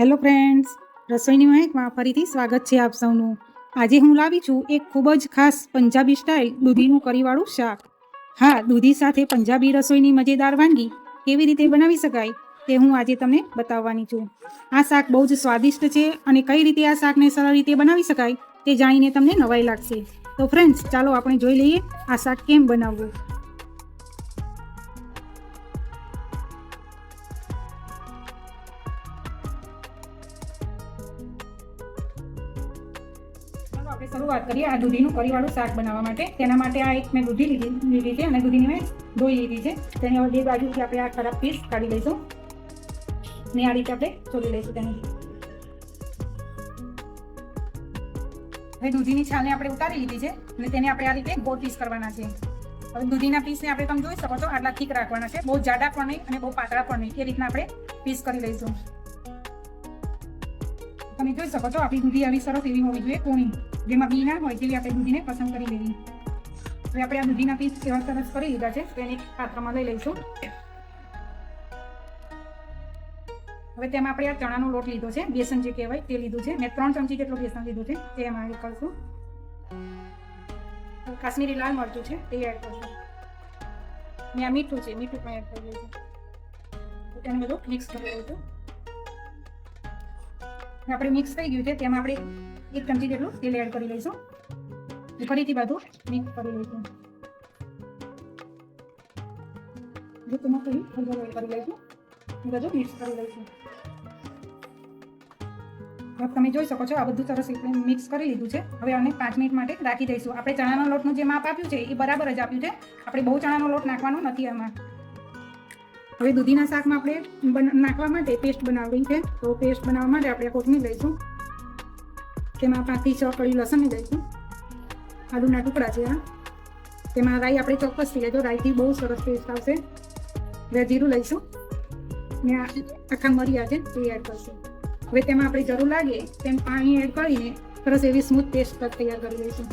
Hello friends, રસોઈની મહેકમાં ફરીથી સ્વાગત છે આપ સૌનું. આજે હું લાવી છું એક ખૂબ જ ખાસ પંજાબી સ્ટાઇલ દૂધીનું કરીવાળું શાક. હા, દૂધી સાથે પંજાબી રસોઈની મજેદાર વાનગી કેવી રીતે બનાવી શકાય તે હું આજે તમને બતાવવાની છું. આ શાક બહુ જ સ્વાદિષ્ટ છે અને કઈ રીતે આ શાકને સરળ રીતે બનાવી શકાય તે જાણીને તમને નવાઈ લાગશે. તો ફ્રેન્ડ્સ, ચાલો આપણે જોઈ લઈએ આ શાક કેમ બનાવવું. આપણે શરૂઆત કરીએ આ દૂધીનું કરીવાળું શાક બનાવવા માટે. તેના માટે આ એક મેં દૂધી લીધી લીધી છે અને દૂધીની મેં ધોઈ લીધી છે. તેની હવે બે બાજુથી આપણે આ ખરાબ પીસ કાઢી લઈશું. ને આ રીતે આપણે ચોલી લઈશું તેને. હવે દૂધીની છાલને આપણે ઉતારી લીધી છે અને તેને આપણે આ રીતે ગોળ પીસ કરવાના છે હવે દૂધીના પીસને આપણે તમે જોઈ શકો છો, આટલા થીક રાખવાના છે. બહુ જાડા પણ નહીં અને બહુ પાતળા પણ નહીં. એ રીતના આપણે પીસ કરી લઈશું. તમે જોઈ શકો છો, આપણી દૂધી આવી સરસ એવી હોવી જોઈએ કોણી જેમાં બી ના હોય તેવી આપણે દૂધીને પસંદ કરી લેવી હવે આપણે આ દૂધીના પીસ એવા સરસ કરી લીધા છે, તેને એક પાત્રમાં લઈ લઈશું. હવે તેમાં આપણે આ ચણાનો લોટ લીધો છે, બેસન જે કહેવાય તે લીધું છે. મેં ત્રણ ચમચી જેટલું બેસન લીધું છે, તે એમાં એડ કરશું. કાશ્મીરી લાલ મરચું છે, તે એડ કરશું. ને આ મીઠું છે, મીઠું પણ એડ કરી દઈશું તેને બધું મિક્સ કરી દઈશું આપણે મિક્સ થઈ ગયું છે, તેમાં આપણે એક ચમચી જેટલું તેલ એડ કરી લઈશું. ફરીથી બધું મિક્સ કરી લઈશું. એડ કરી લઈશું. બધું મિક્સ કરી લઈશું. તમે જોઈ શકો છો આ બધું સરસ રીતે મિક્સ કરી લીધું છે. હવે આને પાંચ મિનિટ માટે રાખી દઈશું. આપણે ચણાના લોટનું જે માપ આપ્યું છે એ બરાબર જ આપ્યું છે. આપણે બહુ ચણાનો લોટ નાખવાનો નથી આમાં. હવે દૂધીના શાકમાં આપણે નાખવા માટે પેસ્ટ બનાવવી છે. તો પેસ્ટ બનાવવા માટે આપણે કોથમીર લઈશું. તેમાં પાંચથી છ કળી લસણ લઈશું આદુના ટુકડા છે આ તેમાં રાઈ આપણે ચોક્કસથી લેજો, રાઈથી બહુ સરસ ટેસ્ટ આવશે. બે જીરું લઈશું. ને આખા મરિયા છે તે એડ કરશું. હવે તેમાં આપણે જરૂર લાગે તેમ પાણી એડ કરીને સરસ એવી સ્મૂથ પેસ્ટ તૈયાર કરી લઈશું.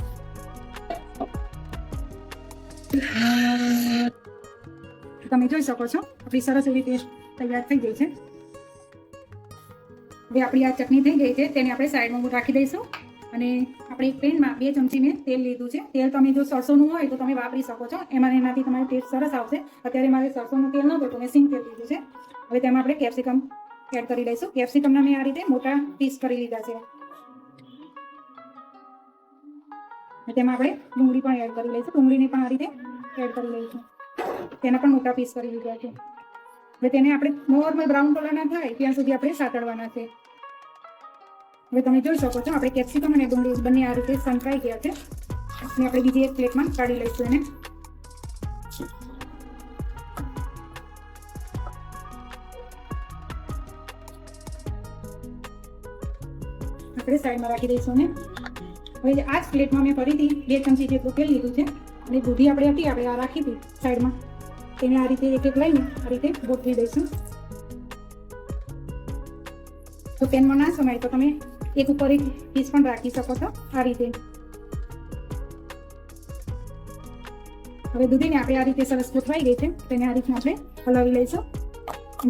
તમે જોઈ શકો છો, આપણી સરસ એવી પેસ્ટ તૈયાર થઈ ગઈ છે. હવે આપણી આ ચટણી થઈ ગઈ છે, તેને આપણે સાઈડમાં રાખી દઈશું. અને આપણે એક પેનમાં બે ચમચી મેં તેલ લીધું છે. તેલ તમે જો સરસોનું હોય તો તમે વાપરી શકો છો. એમાં એનાથી તમારો ટેસ્ટ સરસ આવશે. અત્યારે મારે સરસોનું તેલ નહોતું તો મેં સિંગ તેલ લીધું છે. હવે તેમાં આપણે કેપ્સિકમ એડ કરી લઈશું કેપ્સિકમના મેં આ રીતે મોટા પીસ કરી લીધા છે. તેમાં આપણે ડુંગળી પણ એડ કરી લઈશું. ડુંગળીને પણ આ રીતે એડ કરી લઈશું. તેના પણ મોટા પીસ કરી લીધા છે. હવે તેને આપણે નોર્મલ બ્રાઉન કલરના થાય ત્યાં સુધી આપણે સાતળવાના છે. હવે તમે જોઈ શકો છો, આપણે કેપ્સિકમ અને ડુંગળી બંને આ રીતે સંકળાઈ ગયા છે. અને આપણે બીજી એક પ્લેટમાં કાઢી લઈશું એને. આપણે સાઈડમાં રાખી દઈશું ને હવે આ જ પ્લેટમાં મેં ફરીથી બે ચમચી જેટલું તેલ લીધું છે. અને દૂધી આપણે હતી, આપણે આ રાખી હતી સાઈડમાં. તેને આ રીતે એક એક લઈને આ રીતે ગોઠવી દઈશું. તો પેનમાં ના સમાય તો તમે એક ઉપર એક પીસ પણ રાખી શકો છો આ રીતે. હવે દૂધીને આપણે આ રીતે સરસ ગોઠવાઈ ગઈ છે, તેને આ રીતના આપણે હલાવી લઈશું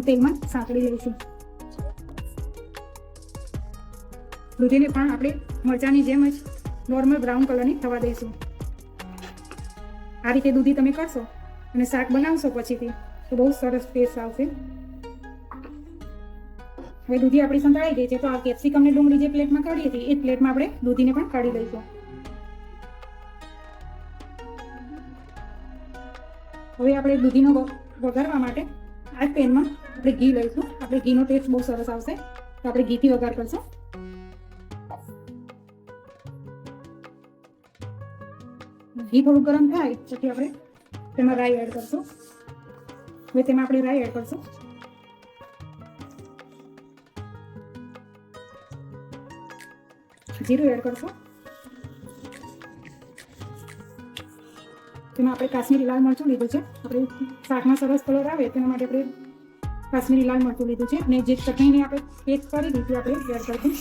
તેલમાં સાંકળી લઈશું. દૂધીને પણ આપણે મરચાની જેમ જ નોર્મલ બ્રાઉન કલરની થવા દઈશું. આ રીતે દૂધી તમે કરશો અને શાક બનાવશો પછીથી? તો બહુ સરસ ટેસ્ટ આવશે. હવે દૂધી આપણી સંતાળી ગઈ છે, તો આ કેપ્સિકમ ને ડુંગળી જે પ્લેટમાં કાઢી હતી, એ પ્લેટમાં આપણે દૂધીને પણ કાઢી લઈશું. હવે આપણે દૂધીનો વઘારવા માટે આ પેનમાં આપણે ઘી લઈશું. આપણે ઘીનો ટેસ્ટ બહુ સરસ આવશે. તો આપણે ઘીથી વઘાર કરશું. ઘી થોડું ગરમ થાય, પછી આપણે તેમાં રાઈ એડ કરશું. હવે તેમાં આપણે રાઈ એડ કરશું. જીરું એડ કરશું. તેમાં આપણે કાશ્મીરી લાલ મરચું લીધું છે. આપણે શાકમાં સરસ કલર આવે, તેના માટે આપણે કાશ્મીરી લાલ મરચું લીધું છે. અને જે ચટણીને આપણે પેસ્ટ કરી દીધી, આપણે એડ કરશું.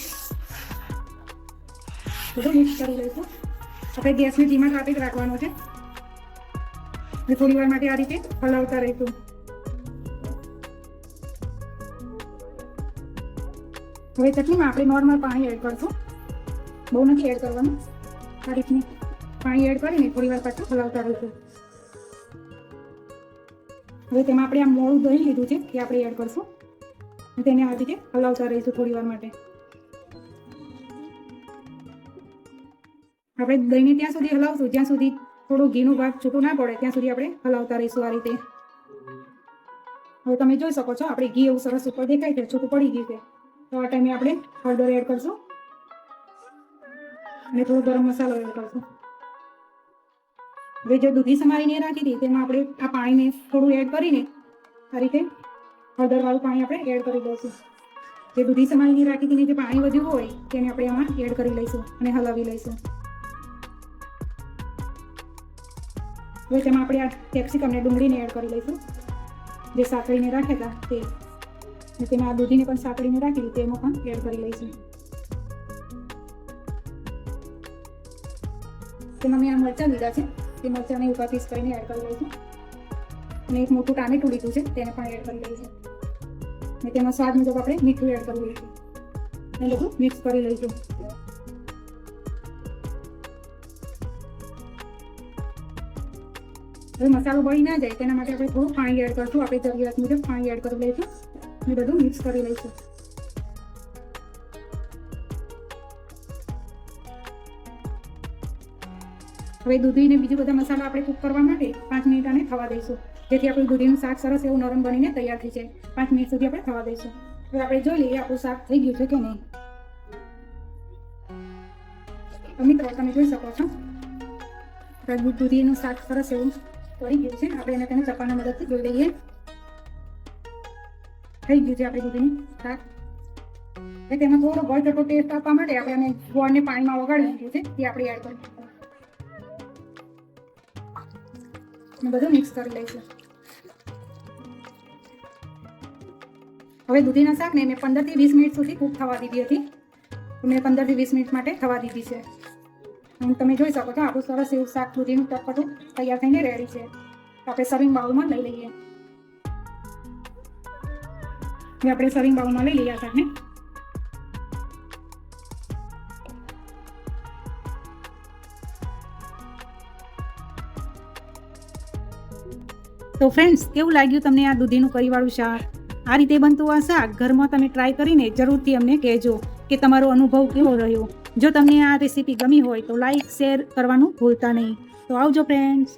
બધું મિક્સ કરી લઈશું. આપણે ગેસને ધીમા જ રાખવાનો છે. અને થોડી વાર માટે આ રીતે હલાવતા રહીશું. હવે ચટણીમાં આપણે નોર્મલ પાણી એડ કરશું. બહુ નથી એડ કરવાનું. આ રીતની પાણી એડ કરીને થોડી વાર પાછું હલાવતા રહીશું. હવે તેમાં આપણે આ મોળું દહીં લીધું છે, એ આપણે એડ કરશું. તેને આ રીતે હલાવતા રહીશું થોડી વાર માટે. આપણે દહીંને ત્યાં સુધી હલાવશું. જ્યાં સુધી થોડું ઘીનું ભાગ છૂટું ના પડે, ત્યાં સુધી આપણે હલાવતા રહીશું આ રીતે. હવે તમે જોઈ શકો છો, આપણે ઘી એવું સરસ ઉપર દેખાય છે, છૂટું પડી ગયું છે. તો આ ટાઈમે આપણે હળદર એડ કરશું. અને થોડો ગરમ મસાલો એડ કરશું. હવે જે દૂધી સમારીને રાખી હતી, તેમાં આપણે આ પાણીને થોડું એડ કરીને આ રીતે હળદરવાળું પાણી આપણે એડ કરી દઈશું. જે દૂધી સમારીને રાખી હતી જે પાણી વધ્યું હોય, તેને આપણે આમાં એડ કરી લઈશું અને હલાવી લઈશું. હવે તેમાં આપણે આ કેપ્સિકમને ડુંગળીને એડ કરી લઈશું. જે સાંકળીને હતા તે. અને તેમાં આ દૂધીને પણ સાંકળીને રાખી તેમાં પણ એડ કરી લઈશું. તેમાં મેં આ મરચાં લીધા છે. તે મરચાંને ઉપર પીસ કરીને એડ કરી લઈશું અને એક મોટું ટામેટું લીધું છે, તેને પણ એડ કરી લઈશું. અને તેમાં સ્વાદ મુજબ આપણે મીઠું એડ કરી લઈશું. અને બધું મિક્સ કરી લઈશું. હવે મસાલો બળી ના જાય તેના માટે આપણે થોડું પાણી એડ કરશું. આપણે જરૂરિયાત મુજબ પાણી એડ કરી લઈશું. અને બધું મિક્સ કરી લઈશું. હવે દૂધીને બીજું બધા મસાલા આપણે કૂક કરવા માટે પાંચ મિનિટ આને થવા દઈશું. જેથી આપણું દૂધીનું શાક સરસ એવું નરમ બનીને તૈયાર થઈ જાય. પાંચ મિનિટ સુધી આપણે થવા દઈશું. હવે આપણે જોઈ લઈએ આપણું શાક થઈ ગયું છે કે નહીં. મિત્રો, તમે જોઈ શકો છો. દૂધીનું શાક સરસ એવું કરી ગયું છે. આપણે એને તેને ચપાના મદદથી જોઈ લઈએ થઈ ગયું છે આપણી દૂધીનું શાક. હવે તેમાં થોડો ગળ જતો ટેસ્ટ આપવા માટે આપણે એને ગોળને પાણીમાં વગાડી દીધું છે. તે આપણે એડ કરીશું બધું મિક્સ કરી લઈશું. હવે દૂધીના શાકને મેં પંદરથી વીસ મિનિટ સુધી કૂક થવા દીધી હતી. મેં પંદરથી વીસ મિનિટ માટે થવા દીધી છે. તમે જોઈ શકો છો આપણું સરસ એવું શાક દૂધીનું ચટપટું તૈયાર થઈને રેડી છે. આપણે સર્વિંગ બાઉલમાં લઈ લઈએ. આપણે સર્વિંગ બાઉલમાં લઈ લઈએ આ શાકને તો ફ્રેન્ડ્સ કેવું લાગ્યું તમને આ દૂધીનું કરીવાળું શાક? આ રીતે બનતું આ શાક ઘરમાં તમે ટ્રાય કરીને જરૂરથી અમને કહેજો કે તમારો અનુભવ કેવો રહ્યો? જો તમને આ રેસીપી ગમી હોય તો લાઈક શેર કરવાનું ભૂલતા નહીં. તો આવજો ફ્રેન્ડ્સ